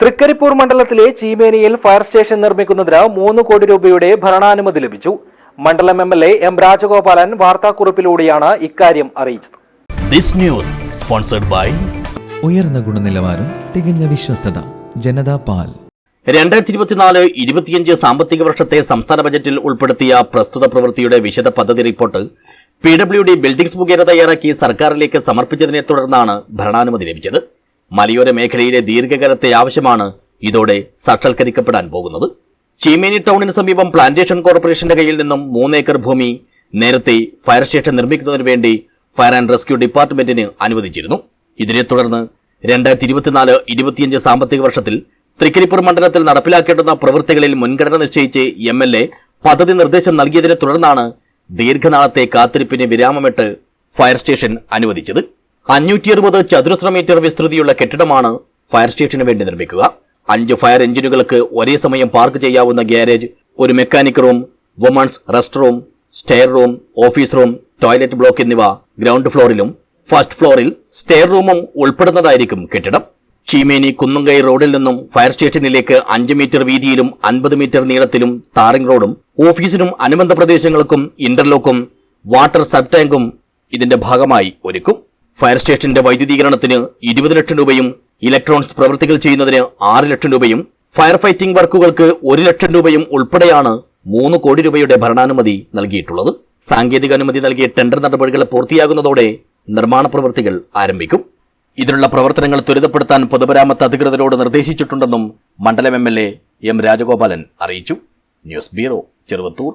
തൃക്കരിപ്പൂർ മണ്ഡലത്തിലെ ചീമേനിയിൽ fire station നിർമ്മിക്കുന്നതിന് മൂന്ന് കോടി രൂപയുടെ ഭരണാനുമതി ലഭിച്ചു. മണ്ഡലം M L A M Rajagopalan വാർത്താക്കുറിപ്പിലൂടെയാണ് ഇക്കാര്യം അറിയിച്ചത്. ദിസ് ന്യൂസ് സ്പോൺസർഡ് ബൈ ഉയർന്ന ഗുണനിലവാരം തികഞ്ഞ വിശ്വസ്തത ജനതാ പാൽ. രണ്ടായിരത്തി ഇരുപത്തിനാല് ഇരുപത്തിയഞ്ച് സാമ്പത്തിക വർഷത്തെ സംസ്ഥാന ബജറ്റിൽ ഉൾപ്പെടുത്തിയ പ്രസ്തുത പ്രവൃത്തിയുടെ വിശദ പദ്ധതി report P W D buildings മുഖേന തയ്യാറാക്കി സർക്കാരിലേക്ക് സമർപ്പിച്ചതിനെ തുടർന്നാണ് ഭരണാനുമതി ലഭിച്ചത്. മലയോര മേഖലയിലെ ദീർഘകാലത്തെ ആവശ്യമാണ് ഇതോടെ സാക്ഷാത്കരിക്കപ്പെടാൻ പോകുന്നത്. ചീമേനി ടൗണിന് സമീപം പ്ലാന്റേഷൻ കോർപ്പറേഷന്റെ കയ്യിൽ നിന്നും മൂന്നേക്കർ ഭൂമി നേരത്തെ ഫയർ സ്റ്റേഷൻ നിർമ്മിക്കുന്നതിന് വേണ്ടി ഫയർ ആൻഡ് റെസ്ക്യൂ ഡിപ്പാർട്ട്മെന്റിന് അനുവദിച്ചിരുന്നു. ഇതിനെ തുടർന്ന് രണ്ടായിരത്തി ഇരുപത്തിനാല് ഇരുപത്തിയഞ്ച് സാമ്പത്തിക വർഷത്തിൽ തൃക്കരിപ്പൂർ മണ്ഡലത്തിൽ നടപ്പിലാക്കേണ്ടുന്ന പ്രവൃത്തികളിൽ മുൻഗണന നിശ്ചയിച്ച് എം എൽ എ പദ്ധതി നിർദ്ദേശം നൽകിയതിനെ തുടർന്നാണ് ദീർഘനാളത്തെ കാത്തിരിപ്പിന് വിരാമമിട്ട് ഫയർ സ്റ്റേഷൻ അനുവദിച്ചത്. അഞ്ഞൂറ്റി അറുപത് ചതുരശ്ര മീറ്റർ വിസ്തൃതിയുള്ള കെട്ടിടമാണ് ഫയർ സ്റ്റേഷന് വേണ്ടി നിർമ്മിക്കുക. അഞ്ച് ഫയർ എഞ്ചിനുകൾക്ക് ഒരേ സമയം പാർക്ക് ചെയ്യാവുന്ന ഗ്യാരേജ് ഒരു mechanic room women's rest room stair room office room toilet block എന്നിവ ഗ്രൗണ്ട് ഫ്ലോറിലും ഫസ്റ്റ് ഫ്ലോറിൽ സ്റ്റെയർ റൂമും ഉൾപ്പെടുന്നതായിരിക്കും കെട്ടിടം. ചീമേനി കുന്നുംകൈ റോഡിൽ നിന്നും ഫയർ സ്റ്റേഷനിലേക്ക് അഞ്ച് മീറ്റർ വീതിയിലും അൻപത് മീറ്റർ നീളത്തിലും ടാറിംഗ് റോഡും ഓഫീസിനും അനുബന്ധ പ്രദേശങ്ങൾക്കും ഇന്റർലോക്കും വാട്ടർ സബ് ടാങ്കും ഇതിന്റെ ഭാഗമായി ഒരുക്കും. ഫയർ സ്റ്റേഷന്റെ വൈദ്യുതീകരണത്തിന് ഇരുപത് ലക്ഷം രൂപയും ഇലക്ട്രോണിക്സ് പ്രവൃത്തികൾ ചെയ്യുന്നതിന് ആറ് ലക്ഷം രൂപയും ഫയർ ഫൈറ്റിംഗ് വർക്കുകൾക്ക് ഒരു ലക്ഷം രൂപയും ഉൾപ്പെടെയാണ് മൂന്ന് കോടി രൂപയുടെ ഭരണാനുമതി നൽകിയിട്ടുള്ളത്. സാങ്കേതിക അനുമതി നൽകിയ ടെൻഡർ നടപടികൾ പൂർത്തിയാകുന്നതോടെ നിർമ്മാണ പ്രവൃത്തികൾ ആരംഭിക്കും. ഇതിനുള്ള പ്രവർത്തനങ്ങൾ ത്വരിതപ്പെടുത്താൻ പൊതുമരാമത്ത് അധികൃതരോട് നിർദ്ദേശിച്ചിട്ടുണ്ടെന്നും മണ്ഡലം M L A M Rajagopalan അറിയിച്ചു. News bureau Cheruvathur.